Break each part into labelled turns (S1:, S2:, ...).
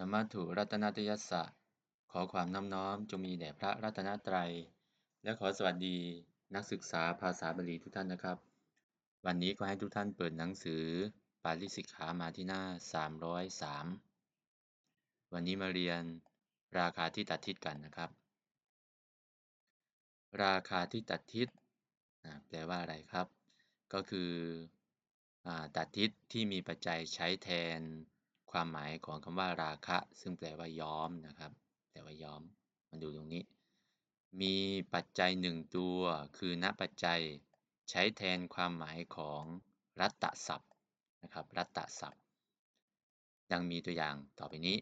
S1: นมัถุรัตนตยัสสะ ขอความน้อมน้อมจงมีแด่พระรัตนตรัย และขอสวัสดีนักศึกษาภาษาบาลีทุกท่านนะครับ วันนี้ก็ให้ทุกท่านเปิดหนังสือ ปาลิสิกขามาที่หน้า 303 วันนี้มาเรียนราคาที่ตัดทิศกันนะครับ ราคาที่ตัดทิศแปลว่าอะไรครับ ก็คือตัดทิศที่มีปัจจัยใช้แทน ความหมายของคำว่าราคะ ซึ่งแปลว่าย้อมนะครับแปลว่าย้อมมาดูตรงนี้ มีปัจจัยหนึ่งตัวคือณปัจจัยใช้แทนความหมายของรัตตศัพท์นะครับรัตตศัพท์ยังมีตัวอย่างต่อไปนี้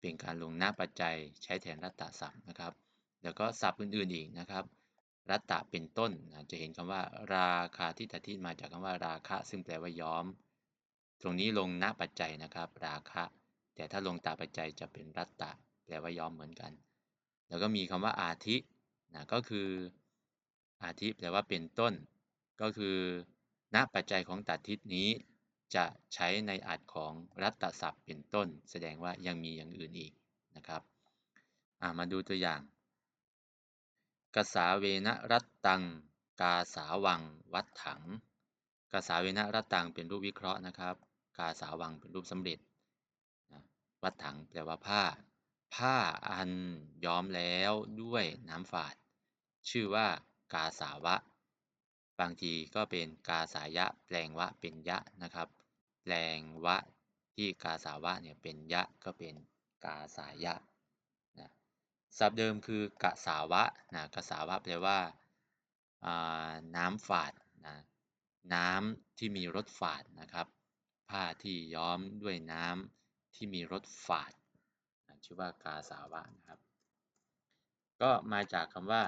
S1: เป็นการลงหน้าปัจจัยใช้แทนรัตตศัพท์นะครับ แล้วก็ศัพท์อื่นๆอีกนะครับ รัตตะเป็นต้นจะเห็นคำว่า ราคาที่ตัดที่มาจากคำว่าราคะ ซึ่งแปลว่าย้อม ตรงนี้ลงณปัจจัยนะครับ ราคะ แต่ถ้าลงตาปัจจัยจะเป็นรัตตะแปลว่ายอมเหมือนกัน แล้วก็มีคำว่าอาทินะก็คืออาทิแปลว่าเป็นต้น ก็คือณปัจจัยของตัดทิศนี้จะใช้ในอัดของรัตศัพท์เป็นต้น แสดงว่ายังมีอย่างอื่นอีกนะครับมาดูตัวอย่างกษาเวนะรัตตัง กาสาวัง วัดถังกษาเวนะรัตตังเป็นรูปวิเคราะห์นะครับ กาสาวังเป็นรูปสำเร็จนะวัดถังแปลว่าผ้า ผ้าอันย้อมแล้วด้วยน้ำฝาด ชื่อว่ากาสาวะ บางทีก็เป็นกาสายะ แปลงวะเป็นยะนะครับ แปลงวะที่กาสาวะเนี่ยเป็นยะก็เป็นกาสายะนะศัพท์เดิมคือกะสาวะนะกะสาวะแปลว่าน้ำฝาดนะน้ำที่มีรสฝาดนะครับ ผ้าที่ย้อมด้วยน้ำที่มีรสฝาดชื่อว่ากาสาวะนะครับ ก็มาจากคำว่า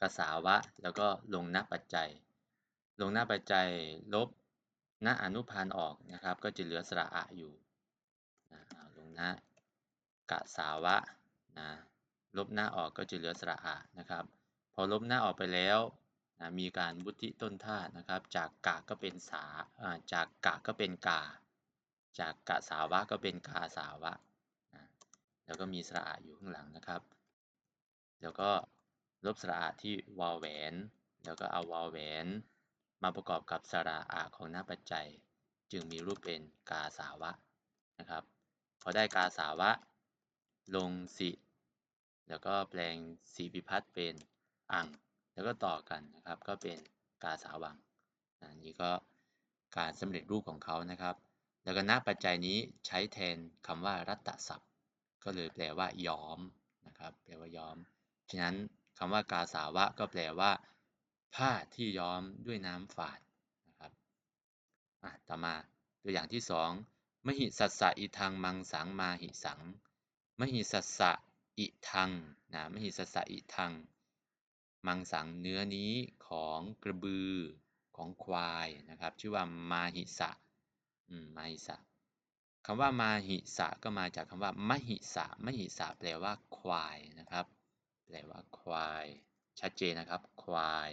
S1: กาสาวะ แล้วก็ลงหน้าปัจจัย ลงหน้าปัจจัยลบหน้าอนุพันธ์ออกนะครับ ก็จะเหลือสระอะอยู่นะลงหน้ากะสาวะนะลบหน้าออกก็จะเหลือสระอะนะครับ พอลบหน้าออกไปแล้ว นะมีการวุฒิต้นท่านะครับ จากกะก็เป็นสาจากกะก็เป็นกา จากกะสาวะก็เป็นกาสาวะนะแล้วก็มีสระอาอยู่ข้างหลังนะครับ แล้วก็ลบสระอาที่วอลแหวน แล้วก็เอาวอลแหวน มาประกอบกับสระอาของหน้าปัจจัย จึงมีรูปเป็นกาสาวะนะครับ พอได้กาสาวะ ลงสิ แล้วก็แปลงสีพิพัฒน์เป็นอัง แล้วก็ต่อกันนะครับ ก็เป็นกาสาวังอันนี้ก็การสำเร็จรูปของเขานะครับ แล้วก็ณปัจจัยนี้ใช้แทนคำว่ารัตตศัพท์ ก็เลยแปลว่าย้อมนะครับ แปลว่าย้อม ฉะนั้นคำว่ากาสาวะก็แปลว่า ผ้าที่ย้อมด้วยน้ำฝาดนะครับต่อมาตัวอย่างที่สองมหิสัสสะอิทังมังสังมาหิสัง มหิสัสสะอิทังนะมหิสัสสะอิทัง มังสังเนื้อนี้ของกระบือของควายนะครับ ชื่อว่ามาหิสะอืมมาหิสะคำว่ามาหิสะก็มาจากคำว่ามหิสะมหิสะแปลว่าควายนะครับ แปลว่าควาย ชัดเจนนะครับ ควาย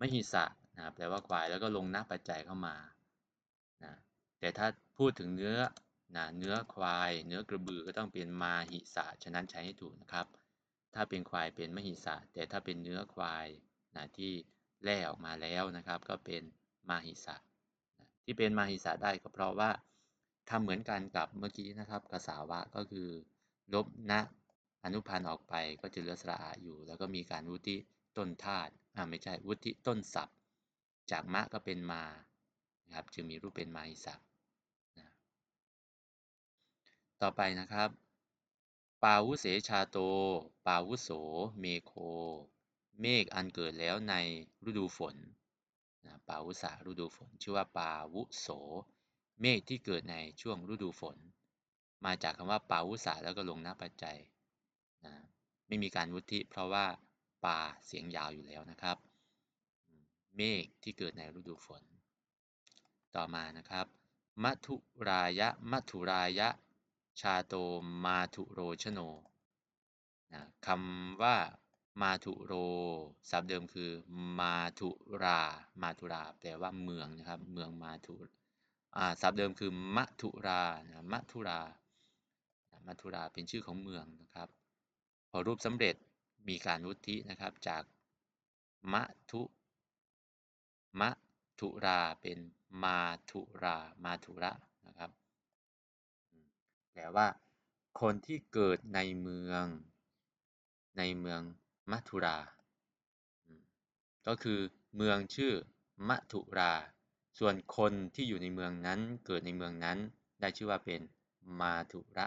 S1: มหิสะนะแปลว่าควายแล้วก็ลงนักปัจจัยเข้ามานะแต่ถ้าพูดถึงเนื้อนะเนื้อควาย เนื้อกระบือก็ต้องเป็นมาหิสะฉะนั้นใช้ให้ถูกนะครับ ถ้าเป็นควายเป็นมหิสะ แต่ถ้าเป็นเนื้อควายนะที่แล่ออกมาแล้วนะครับ ก็เป็นมาหิสะนะที่เป็นมาหิสะได้ก็เพราะว่าทำเหมือนกันกับเมื่อกี้นะครับกษาวะก็คือลบนะอนุพันธ์ออกไปก็จะเหลือสระอาอยู่ แล้วก็มีการวุติต้นธาตุอ่าไม่ใช่วุติต้นศัพท์ จากมะก็เป็นมานะครับจึงมีรูปเป็นมาหิสะนะต่อไปนะครับ ปาวุเสชาโต ปาวุโส เมโค เมฆอันเกิดแล้วในฤดูฝนนะปาวุสาฤดูฝน ชื่อว่าปาวุโส เมฆที่เกิดในช่วงฤดูฝน มาจากคำว่าปาวุสาแล้วก็ลงหน้าปัจจัยนะไม่มีการวุฒิเพราะว่าปาเสียงยาวอยู่แล้วนะครับ เมฆที่เกิดในฤดูฝน ต่อมานะครับมัทุรายะมัทุรายะ ชาโตมาทุโรชโนนะคำว่ามาทุโรศัพท์เดิมคือมาทุรา มาทุรา แปลว่าเมืองนะครับ เมืองมาทุอ่าศัพท์เดิมคือมัทุรานะมัทุรามัทุราเป็นชื่อของเมืองนะครับ พอรูปสำเร็จมีการวุธินะครับจากมัทุมัทุราเป็นมาทุรา มาทุระนะครับ ลว่า คนที่เกิดในเมือง ในเมืองมัทุรา ก็คือเมืองชื่อมัทุรา ส่วนคนที่อยู่ในเมืองนั้น เกิดในเมืองนั้น ได้ชื่อว่าเป็นมาทุระ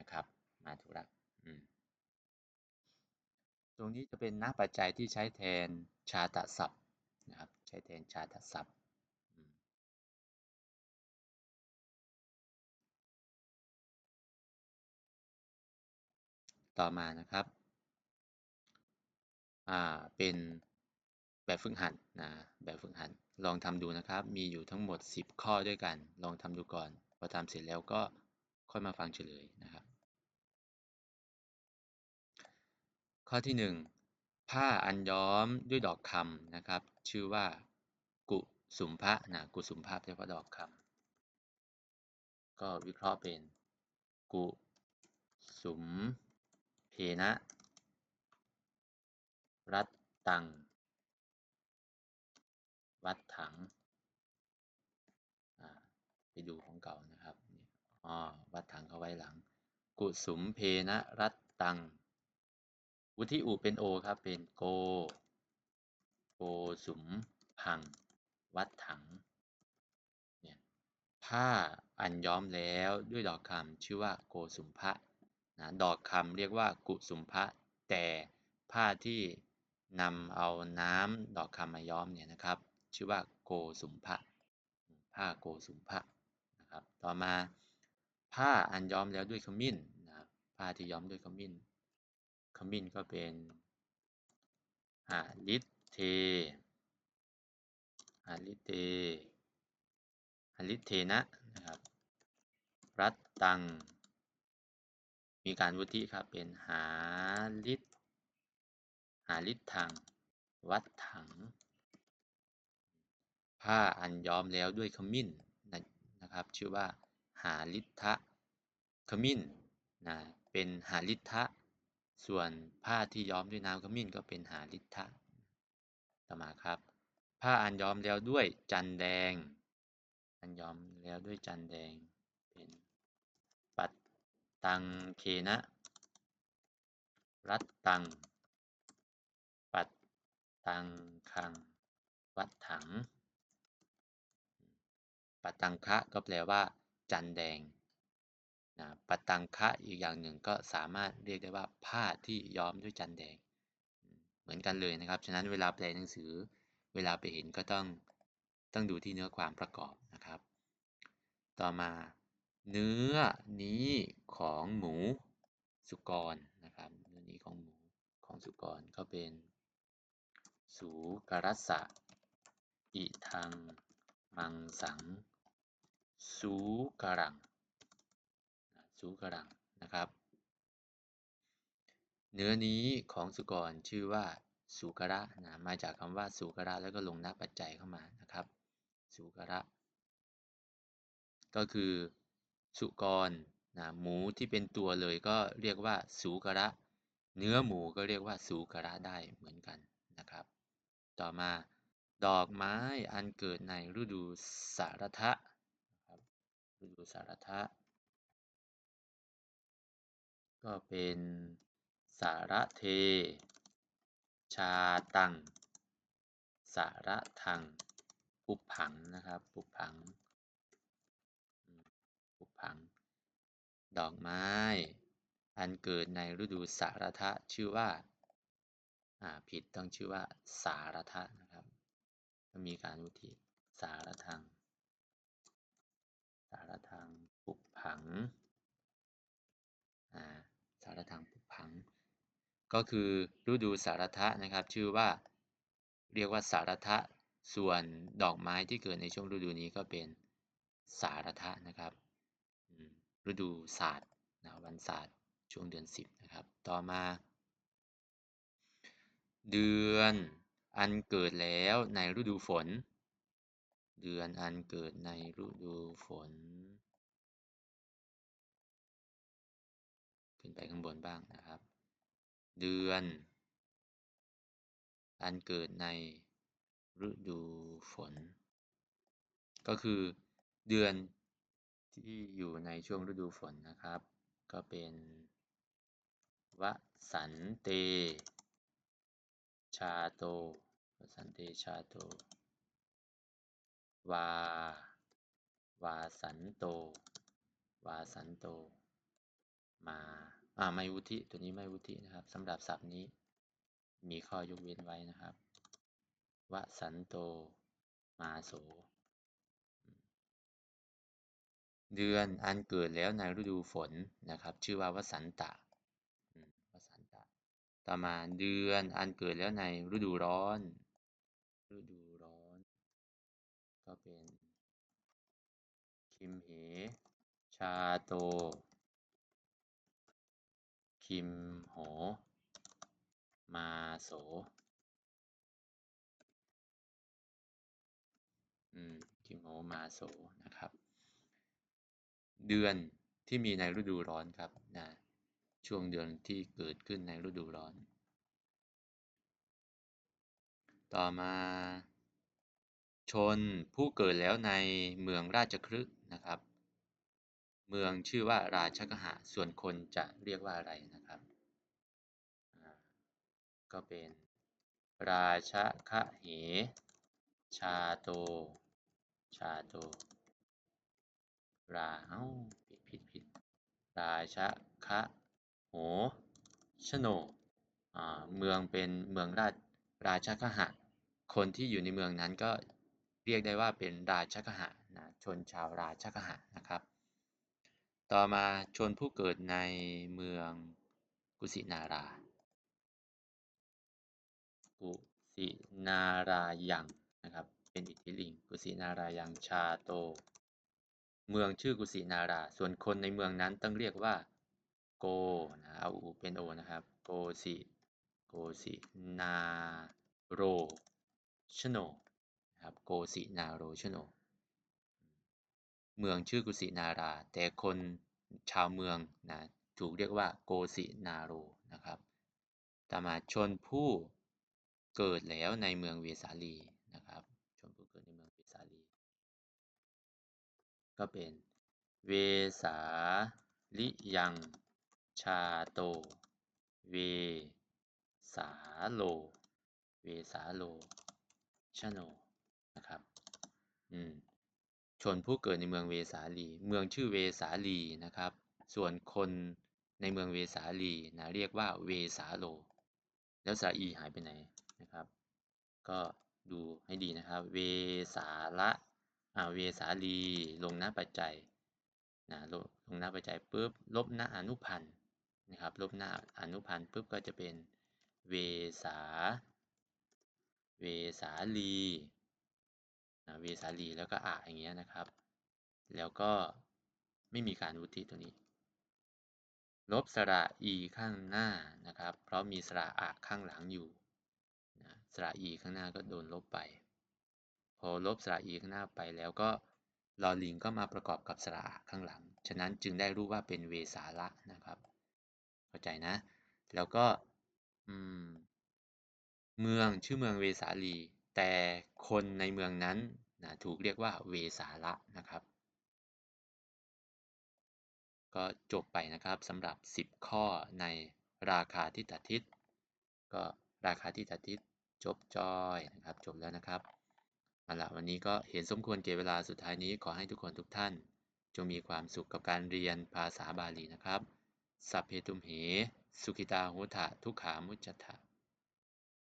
S1: นะครับ มาทุระตรงนี้จะเป็นนักปัจจัยที่ใช้แทนชาตศัพท์นะครับ ใช้แทนชาตศัพท์ ต่อมานะครับอ่าเป็นแบบฝึกหัดนะแบบฝึกหัดลองทำดูนะครับ มีอยู่ทั้งหมด 10 ข้อด้วยกัน ลองทำดูก่อนพอทำเสร็จแล้วก็ค่อยมาฟังเฉลยนะครับ ข้อที่ 1 ผ้าอันย้อมด้วยดอกคำนะครับ ชื่อว่า กุสุมพะนะกุสุมพะแปลว่าดอกคำก็วิเคราะห์เป็น กุสุม เพนะรัตตัง วัดถัง ไปดูของเก่านะครับอ๋อวัดถังเขาไว้หลัง กุสุมเพนะรัตตัง วุธิอุเป็นโอครับ เป็นโก โกสุมพัง วัดถัง เนี่ย ผ้าอันย้อมแล้วด้วยดอกคำชื่อว่าโกสุมพะ นะดอกคำเรียกว่ากุสุมพะแต่ผ้าที่นำเอาน้ำดอกคำมาย้อมเนี่ยนะครับ ชื่อว่าโกสุมพะผ้าโกสุมพะนะครับ ต่อมาผ้าอันย้อมแล้วด้วยขมิ้นนะครับผ้าที่ย้อมด้วยขมิ้น ขมิ้นก็เป็นหาลิเทหาลิเทหาลิเทนะนะครับ รัตตัง มีการวุฒิครับเป็นหาลิตหาลิตทังวัดถัง ผ้าอันย้อมแล้วด้วยขมิ้นนะครับ ชื่อว่าหาลิทะขมิ้นนะเป็นหาลิทะส่วนผ้าที่ย้อมด้วยน้ำขมิ้นก็เป็นหาลิทะต่อมาครับ ผ้าอันย้อมแล้วด้วยจันแดง อันย้อมแล้วด้วยจันแดง ตังเคนะ รัตตัง ปัดตังคัง วัดถัง ปัตตังคะก็แปลว่า จันแดงนะปัตตังคะอีกอย่างหนึ่งก็สามารถเรียกได้ว่าผ้าที่ย้อมด้วยจันแดง เหมือนกันเลยนะครับ ฉะนั้นเวลาแปลหนังสือ เวลาไปเห็นก็ต้องต้องดูที่เนื้อความประกอบนะครับ ต่อมา เนื้อนี้ของหมูสุกรนะครับเนื้อนี้ของหมูของสุกรก็เป็นสูกรัสสะอิทังมังสังสูกรังสูกรังนะครับ เนื้อนี้ของสุกรชื่อว่าสุกระนะมาจากคำว่าสุกระแล้วก็ลงนักปัจจัยเข้ามานะครับสุกระ ก็คือ สุกรนะหมูที่เป็นตัวเลยก็เรียกว่าสูกระ เนื้อหมูก็เรียกว่าสูกระได้เหมือนกันนะครับ ต่อมาดอกไม้อันเกิดในฤดูสารทะฤดูสารทะ ก็เป็นสารเท ชาตัง สารทังปุผังนะครับปุผังัง ดอกไม้ อันเกิดในฤดูสารทะชื่อว่าอ่าผิดต้องชื่อว่าสารทะนะครับมีการวุธิสารทัง สารทังปุผังสารทังปุผัง ก็คือฤดูสารทะนะครับ ชื่อว่าเรียกว่าสารทะส่วนดอกไม้ที่เกิดในช่วงฤดูนี้ก็เป็นสารทะนะครับ ฤดูศาสตร์นะวันศาสตร์ช่วงเดือนสิบนะครับ ต่อมา เดือนอันเกิดแล้วในฤดูฝน เดือนอันเกิดในฤดูฝน ขึ้นไปข้างบนบ้างนะครับ เดือน อันเกิดในฤดูฝน ก็คือเดือน ที่อยู่ในช่วงฤดูฝนนะครับ ก็เป็นวสันเต ชาโตวสันเตชาโต วา วาสันโต วาสันโต มาอ่าไม่วุธิตัวนี้ไม่วุธินะครับสำหรับศัพท์นี้ มีข้อยกเว้นไว้นะครับวสันโต มาโส เดือนอันเกิดแล้วในฤดูฝนนะครับ ชื่อว่าวสันตะวสันตะ ต่อมาเดือนอันเกิดแล้วในฤดูร้อน ฤดูร้อน ก็เป็นคิมเห ชาโต คิมโห มาโส อืม คิมโห มาโส เดือนที่มีในฤดูร้อนครับนะช่วงเดือนที่เกิดขึ้นในฤดูร้อน ต่อมา ชนผู้เกิดแล้วในเมืองราชคฤห์นะครับ เมืองชื่อว่าราชกหะส่วนคนจะเรียกว่าอะไรนะครับ ก็เป็นราชคะเห ชาโต ชาโต ราเอ้าผิดผิดผิดราชคะโหชโนอ่าเมืองเป็นเมืองราชราชกหะ คนที่อยู่ในเมืองนั้นก็เรียกได้ว่าเป็นราชกหะนะชนชาวราชกหะนะครับ ต่อมาชนผู้เกิดในเมืองกุสินารา กุสินารายังนะครับ เป็นอิทธิลิง กุสินารายังชาโต เมืองชื่อกุสินารา ส่วนคนในเมืองนั้นต้องเรียกว่า โกนะเอาอูเป็นโอนะครับ โกสิโกสินาโรชโนนะครับโกสินาโรชโนเมืองชื่อกุสินารา แต่คนชาวเมืองนะถูกเรียกว่าโกสินาโรนะครับ ต่อมาชนผู้เกิดแล้วในเมืองเวสาลีนะครับ ชนผู้เกิดในเมืองเวสาลี ก็เป็นเวสาลิยังชาโต เวสาโล เวสาโลชโนนะครับ อืม ชนผู้เกิดในเมืองเวสาลี เมืองชื่อเวสาลีนะครับ ส่วนคนในเมืองเวสาลีนะเรียกว่าเวสาโล แล้วสาอีหายไปไหนนะครับ ก็ดูให้ดีนะครับ เวสาละ เวสาลี ลงหน้าปัจจัยนะลงลงหน้าปัจจัยปุ๊บลบหน้าอนุพันธ์นะครับ ลบหน้าอนุพันธ์ปุ๊บก็จะเป็นเวสา เวสาลีนะเวสาลีแล้วก็อะอย่างเงี้ยนะครับ แล้วก็ไม่มีการวุฒิตัวนี้ ลบสระอีข้างหน้านะครับ เพราะมีสระอะข้างหลังอยู่นะสระอีข้างหน้าก็โดนลบไป พอลบสระอีข้างหน้าไปแล้วก็ลอลิงก็มาประกอบกับสระข้างหลัง ฉะนั้นจึงได้รูปว่าเป็นเวสาละนะครับ เข้าใจนะ แล้วก็เมืองชื่อเมืองเวสาลี แต่คนในเมืองนั้นนะถูกเรียกว่าเวสาละนะครับ ก็จบไปนะครับสำหรับ 10 ข้อในราคาที่ตัดทิศก็ราคาที่ตัดทิศจบจอยนะครับ จบแล้วนะครับ เอาละวันนี้ก็เห็นสมควรเก็บเวลาสุดท้ายนี้ขอให้ทุกคนทุกท่าน จงมีความสุขกับการเรียนภาษาบาลีนะครับ สัพเพตุมเห สุขิตาโหตะทุกขามุจจะ